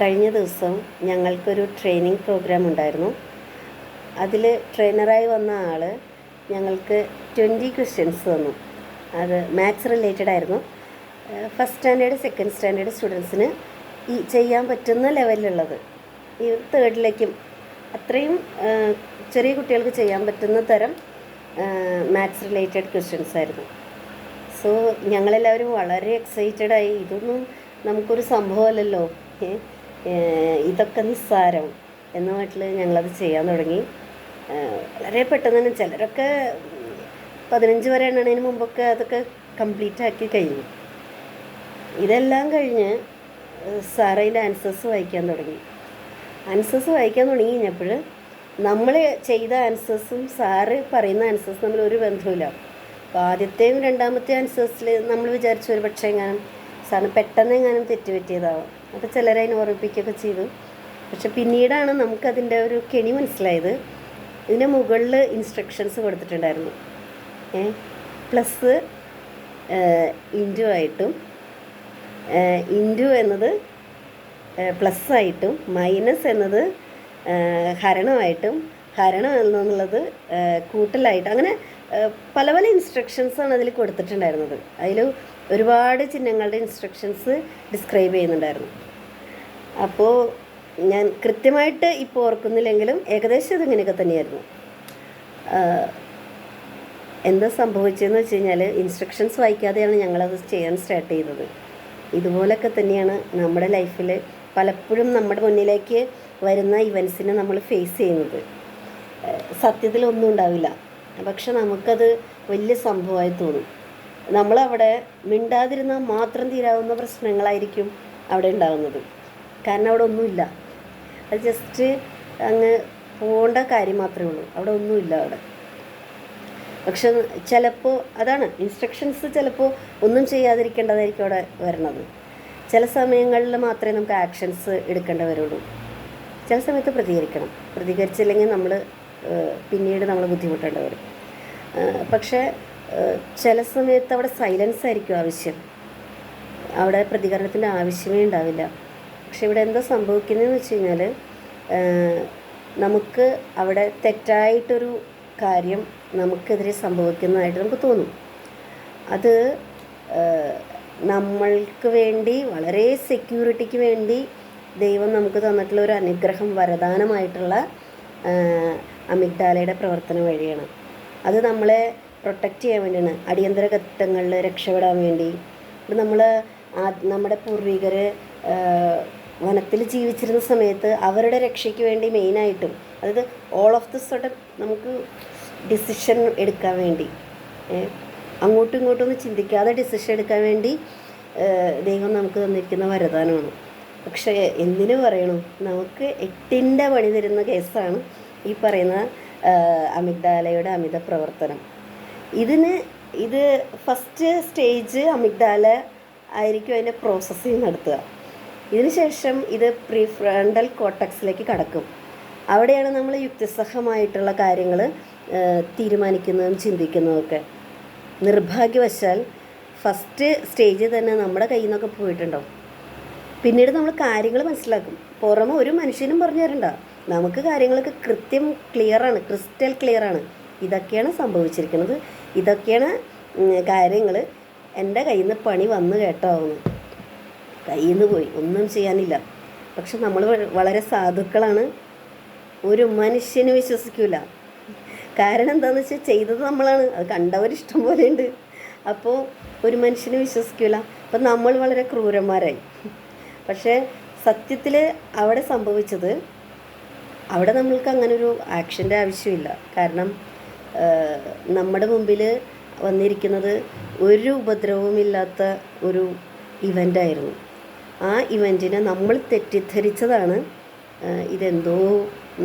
കഴിഞ്ഞ ദിവസം ഞങ്ങൾക്കൊരു ട്രെയിനിങ് പ്രോഗ്രാം ഉണ്ടായിരുന്നു. അതിൽ ട്രെയിനറായി വന്ന ആൾ ഞങ്ങൾക്ക് ട്വന്റി ക്വസ്റ്റ്യൻസ് തന്നു. അത് മാത്സ് റിലേറ്റഡ് ആയിരുന്നു. ഫസ്റ്റ് സ്റ്റാൻഡേർഡ് സെക്കൻഡ് സ്റ്റാൻഡേർഡ് സ്റ്റുഡൻസിന് ഈ ചെയ്യാൻ പറ്റുന്ന ലെവലിലുള്ളത് ഈ തേർഡിലേക്കും അത്രയും ചെറിയ കുട്ടികൾക്ക് ചെയ്യാൻ പറ്റുന്ന തരം മാത്സ് റിലേറ്റഡ് ക്വസ്റ്റ്യൻസ് ആയിരുന്നു. സോ ഞങ്ങളെല്ലാവരും വളരെ എക്സൈറ്റഡായി ഇതൊന്നും നമുക്കൊരു സംഭവമല്ലല്ലോ. ഏ, ഏ, ഇതൊക്കെ നിസ്സാരം എന്ന മട്ടിൽ ഞങ്ങളത് ചെയ്യാൻ തുടങ്ങി. വളരെ പെട്ടെന്ന് തന്നെ ചിലരൊക്കെ പതിനഞ്ച് വരെ എണ്ണണതിന് മുമ്പൊക്കെ അതൊക്കെ കംപ്ലീറ്റ് ആക്കി കഴിഞ്ഞു. ഇതെല്ലാം കഴിഞ്ഞ് സാറ് ആൻസേഴ്സ് വായിക്കാൻ തുടങ്ങി. ആൻസേഴ്സ് വായിക്കാൻ തുടങ്ങി കഴിഞ്ഞപ്പോൾ നമ്മൾ ചെയ്ത ആൻസേഴ്സും സാറ് പറയുന്ന ആൻസേഴ്സ് തമ്മിൽ ഒരു ബന്ധവുമില്ല. അപ്പോൾ ആദ്യത്തെയും രണ്ടാമത്തെയും ആൻസേഴ്സിൽ നമ്മൾ വിചാരിച്ചു ഒരു പക്ഷേ എങ്ങാനും സാറിന് പെട്ടെന്ന് എങ്ങാനും തെറ്റുപറ്റിയതാവാം. അപ്പോൾ ചിലരതിനെ ഓർമ്മിപ്പിക്കുകയൊക്കെ ചെയ്തു. പക്ഷെ പിന്നീടാണ് നമുക്കതിന്റെ ഒരു കെണി മനസ്സിലായത്. ഇതിന്റെ മുകളിൽ ഇൻസ്ട്രക്ഷൻസ് കൊടുത്തിട്ടുണ്ടായിരുന്നു. ഏ പ്ലസ് ഇന്റു ആയിട്ടും ഇന്റു എന്നത് പ്ലസ് ആയിട്ടും മൈനസ് എന്നത് ഹരണമായിട്ടും ഹരണം എന്നുള്ളത് കൂട്ടലായിട്ട് അങ്ങനെ പല പല ഇൻസ്ട്രക്ഷൻസാണ് അതിൽ കൊടുത്തിട്ടുണ്ടായിരുന്നത്. അതിൽ ഒരുപാട് ചിഹ്നങ്ങളുടെ ഇൻസ്ട്രക്ഷൻസ് ഡിസ്ക്രൈബ് ചെയ്യുന്നുണ്ടായിരുന്നു. അപ്പോൾ ഞാൻ കൃത്യമായിട്ട് ഇപ്പോൾ ഓർക്കുന്നില്ലെങ്കിലും ഏകദേശം ഇതിങ്ങനെയൊക്കെ തന്നെയായിരുന്നു. എന്താ സംഭവിച്ചതെന്ന് വെച്ച് കഴിഞ്ഞാൽ ഇൻസ്ട്രക്ഷൻസ് വായിക്കാതെയാണ് ഞങ്ങളത് ചെയ്യാൻ സ്റ്റാർട്ട് ചെയ്തത്. ഇതുപോലൊക്കെ തന്നെയാണ് നമ്മുടെ ലൈഫിൽ പലപ്പോഴും നമ്മുടെ മുന്നിലേക്ക് വരുന്ന ഇവൻസിനെ നമ്മൾ ഫേസ് ചെയ്യുന്നത്. സത്യത്തിൽ ഒന്നും ഉണ്ടാവില്ല. പക്ഷെ നമുക്കത് വലിയ സംഭവമായി തോന്നും. നമ്മളവിടെ മിണ്ടാതിരുന്നാൽ മാത്രം തീരാവുന്ന പ്രശ്നങ്ങളായിരിക്കും അവിടെ ഉണ്ടാകുന്നത് കാരണം അവിടെ ഒന്നുമില്ല. അത് ജസ്റ്റ് അങ്ങ് പോകേണ്ട കാര്യം മാത്രമേ ഉള്ളൂ. അവിടെ ഒന്നുമില്ല അവിടെ. പക്ഷെ ചിലപ്പോൾ അതാണ് ഇൻസ്ട്രക്ഷൻസ് ചിലപ്പോൾ ഒന്നും ചെയ്യാതിരിക്കേണ്ടതായിരിക്കും അവിടെ വരണത്. ചില സമയങ്ങളിൽ മാത്രമേ നമുക്ക് ആക്ഷൻസ് എടുക്കേണ്ടി വരുള്ളൂ. ചില സമയത്ത് പ്രതികരിക്കണം. പ്രതികരിച്ചില്ലെങ്കിൽ നമ്മൾ പിന്നീട് നമ്മൾ ബുദ്ധിമുട്ടേണ്ടി വരും. പക്ഷേ ചില സമയത്ത് അവിടെ സൈലൻസ് ആയിരിക്കും ആവശ്യം. അവിടെ പ്രതികരണത്തിന്റെ ആവശ്യമേ ഉണ്ടാവില്ല. പക്ഷെ ഇവിടെ എന്താ സംഭവിക്കുന്നതെന്ന് വെച്ച് കഴിഞ്ഞാൽ നമുക്ക് അവിടെ തെറ്റായിട്ടൊരു കാര്യം നമുക്കെതിരെ സംഭവിക്കുന്നതായിട്ട് നമുക്ക് തോന്നും. അത് നമ്മൾക്ക് വേണ്ടി വളരെ സെക്യൂരിറ്റിക്ക് വേണ്ടി ദൈവം നമുക്ക് തന്നിട്ടുള്ള ഒരു അനുഗ്രഹം വരദാനമായിട്ടുള്ള അമിഗ്ഡാലയുടെ പ്രവർത്തനം വഴിയാണ്. അത് നമ്മളെ പ്രൊട്ടക്റ്റ് ചെയ്യാൻ വേണ്ടിയാണ്. അടിയന്തര ഘട്ടങ്ങളിൽ രക്ഷപ്പെടാൻ വേണ്ടി. ഇപ്പം നമ്മൾ നമ്മുടെ പൂർവികർ വനത്തിൽ ജീവിച്ചിരുന്ന സമയത്ത് അവരുടെ രക്ഷയ്ക്ക് വേണ്ടി മെയിനായിട്ടും അതായത് ഓൾ ഓഫ് ദി സഡൻ നമുക്ക് ഡിസിഷൻ എടുക്കാൻ വേണ്ടി അങ്ങോട്ടും ഇങ്ങോട്ടും ഒന്നും ചിന്തിക്കാതെ ഡിസിഷൻ എടുക്കാൻ വേണ്ടി ദൈവം നമുക്ക് തന്നിരിക്കുന്ന വരദാനമാണ്. പക്ഷേ എന്തിനു പറയണു? നമുക്ക് എട്ടിന്റെ പണി തരുന്ന കേസാണ് ഈ പറയുന്ന അമിതാലയുടെ അമിത പ്രവർത്തനം. ഇതിന് ഇത് ഫസ്റ്റ് സ്റ്റേജ് അമിഗ്ഡാല ആയിരിക്കും അതിന്റെ പ്രോസസ്സിങ് നടത്തുക. ഇതിന് ശേഷം ഇത് പ്രീ ഫ്രണ്ടൽ കോട്ടക്സിലേക്ക് കടക്കും. അവിടെയാണ് നമ്മൾ യുക്തിസഹമായിട്ടുള്ള കാര്യങ്ങൾ തീരുമാനിക്കുന്നതും ചിന്തിക്കുന്നതൊക്കെ നിർഭാഗ്യവശാൽ ഫസ്റ്റ് സ്റ്റേജിൽ തന്നെ നമ്മുടെ കയ്യിൽ നിന്നൊക്കെ പോയിട്ടുണ്ടാവും. പിന്നീട് നമ്മൾ കാര്യങ്ങൾ മനസ്സിലാക്കും. പുറമെ ഒരു മനുഷ്യനും പറഞ്ഞു തരണ്ട. നമുക്ക് കാര്യങ്ങളൊക്കെ കൃത്യം ക്ലിയറാണ് ക്രിസ്റ്റൽ ക്ലിയറാണ് ഇതൊക്കെയാണ് സംഭവിച്ചിരിക്കുന്നത്. ഇതൊക്കെയാണ് കാര്യങ്ങൾ എന്റെ കയ്യിൽ നിന്ന് പണി വന്നു കേട്ടാവുന്നു കയ്യിൽ നിന്ന് പോയി. ഒന്നും ചെയ്യാനില്ല. പക്ഷെ നമ്മൾ വളരെ സാധുക്കളാണ്. ഒരു മനുഷ്യന് വിശ്വസിക്കില്ല കാരണം എന്താണെന്ന് വെച്ചാൽ ചെയ്തത് നമ്മളാണ്. അത് പോലെ ഉണ്ട് അപ്പോൾ ഒരു മനുഷ്യന് വിശ്വസിക്കില്ല അപ്പം നമ്മൾ വളരെ ക്രൂരന്മാരായി. പക്ഷേ സത്യത്തിൽ അവിടെ സംഭവിച്ചത് അവിടെ നമ്മൾക്ക് അങ്ങനൊരു ആക്ഷന്റെ ആവശ്യമില്ല. കാരണം നമ്മുടെ മുമ്പിൽ വന്നിരിക്കുന്നത് ഒരു ഉപദ്രവവുമില്ലാത്ത ഒരു ഇവന്റായിരുന്നു ആ ഇവന്റിനെ നമ്മൾ തെറ്റിദ്ധരിച്ചതാണ്. ഇതെന്തോ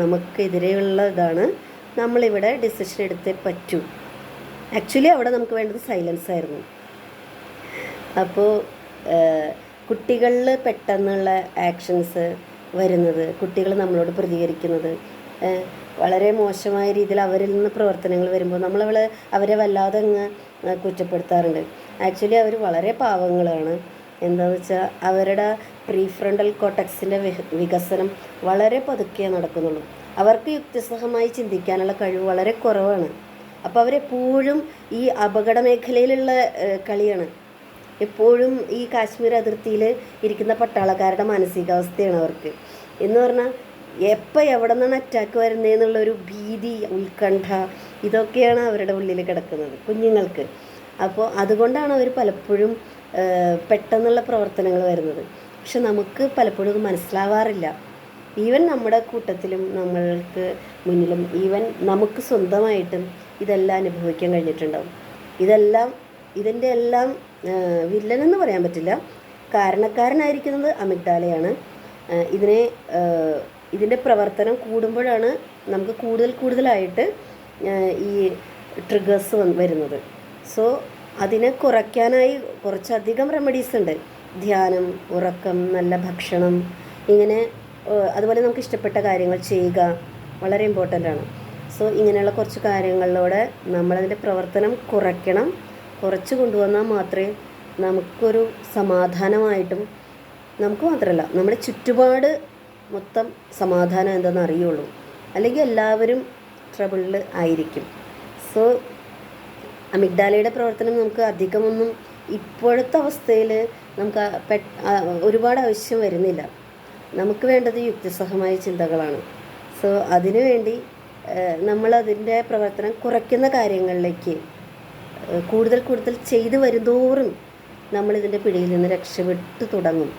നമുക്കെതിരെയുള്ള ഇതാണ്. നമ്മളിവിടെ ഡിസിഷൻ എടുത്തേ പറ്റൂ. ആക്ച്വലി അവിടെ നമുക്ക് വേണ്ടത് സൈലൻസ് ആയിരുന്നു. അപ്പോൾ കുട്ടികളിൽ പെട്ടെന്നുള്ള ആക്ഷൻസ് വരുന്നത് കുട്ടികൾ നമ്മളോട് പ്രതികരിക്കുന്നത് വളരെ മോശമായ രീതിയിൽ അവരിൽ നിന്ന് പ്രവർത്തനങ്ങൾ വരുമ്പോൾ നമ്മളവൾ അവരെ വല്ലാതെ അങ്ങ് കുറ്റപ്പെടുത്താറുണ്ട്. ആക്ച്വലി അവർ വളരെ പാവങ്ങളാണ്. എന്താണെന്ന് വെച്ചാൽ അവരുടെ പ്രീഫ്രണ്ടൽ കോട്ടക്സിന്റെ വികസനം വളരെ പതുക്കെ നടക്കുന്നുള്ളൂ. അവർക്ക് യുക്തിസഹമായി ചിന്തിക്കാനുള്ള കഴിവ് വളരെ കുറവാണ്. അപ്പോൾ അവരെപ്പോഴും ഈ അപകട മേഖലയിലുള്ള കളിയാണ്. എപ്പോഴും ഈ കാശ്മീർ അതിർത്തിയിൽ ഇരിക്കുന്ന പട്ടാളക്കാരുടെ മാനസികാവസ്ഥയാണ് അവർക്ക്. എന്ന് പറഞ്ഞാൽ എപ്പോൾ എവിടെ നിന്നാണ് അറ്റാക്ക് വരുന്നതെന്നുള്ളൊരു ഭീതി ഉത്കണ്ഠ ഇതൊക്കെയാണ് അവരുടെ ഉള്ളിൽ കിടക്കുന്നത് കുഞ്ഞുങ്ങൾക്ക്. അപ്പോൾ അതുകൊണ്ടാണ് അവർ പലപ്പോഴും പെട്ടെന്നുള്ള പ്രവർത്തനങ്ങൾ വരുന്നത്. പക്ഷെ നമുക്ക് പലപ്പോഴും അത് മനസ്സിലാവാറില്ല. ഈവൻ നമ്മുടെ കൂട്ടത്തിലും നമ്മൾക്ക് മുന്നിലും ഈവൻ നമുക്ക് സ്വന്തമായിട്ടും ഇതെല്ലാം അനുഭവിക്കാൻ കഴിഞ്ഞിട്ടുണ്ടാവും. ഇതെല്ലാം ഇതിന്റെ എല്ലാം വില്ലനെന്ന് പറയാൻ പറ്റില്ല. കാരണക്കാരനായിരിക്കുന്നത് അമിഗ്ഡാലയാണ്. ഇതിനെ ഇതിന്റെ പ്രവർത്തനം കൂടുമ്പോഴാണ് നമുക്ക് കൂടുതൽ കൂടുതലായിട്ട് ഈ ട്രിഗേഴ്സ് വരുന്നത്. സോ അതിനെ കുറയ്ക്കാനായി കുറച്ചധികം റെമഡീസ് ഉണ്ട്. ധ്യാനം ഉറക്കം നല്ല ഭക്ഷണം ഇങ്ങനെ അതുപോലെ നമുക്ക് ഇഷ്ടപ്പെട്ട കാര്യങ്ങൾ ചെയ്യുക വളരെ ഇമ്പോർട്ടന്റ് ആണ്. സോ ഇങ്ങനെയുള്ള കുറച്ച് കാര്യങ്ങളിലൂടെ നമ്മളതിന്റെ പ്രവർത്തനം കുറയ്ക്കണം. കുറച്ച് കൊണ്ടുവന്നാൽ മാത്രമേ നമുക്കൊരു സമാധാനമായിട്ടും നമുക്ക് മാത്രമല്ല നമ്മുടെ ചുറ്റുപാട് മൊത്തം സമാധാനം എന്താണെന്ന് അറിയുള്ളൂ. അല്ലെങ്കിൽ എല്ലാവരും ട്രബിളിൽ ആയിരിക്കും. സോ അമിഗ്ഡാലയുടെ പ്രവർത്തനം നമുക്ക് അധികമൊന്നും ഇപ്പോഴത്തെ അവസ്ഥയിൽ നമുക്ക് ഒരുപാട് ആവശ്യം വരുന്നില്ല. നമുക്ക് വേണ്ടത് യുക്തിസഹമായ ചിന്തകളാണ്. സോ അതിനുവേണ്ടി നമ്മളതിന്റെ പ്രവർത്തനം കുറയ്ക്കുന്ന കാര്യങ്ങളിലേക്ക് കൂടുതൽ കൂടുതൽ ചെയ്തു വരുന്തോറും നമ്മളിതിന്റെ പിടിയിൽ നിന്ന് രക്ഷപ്പെട്ടു തുടങ്ങും.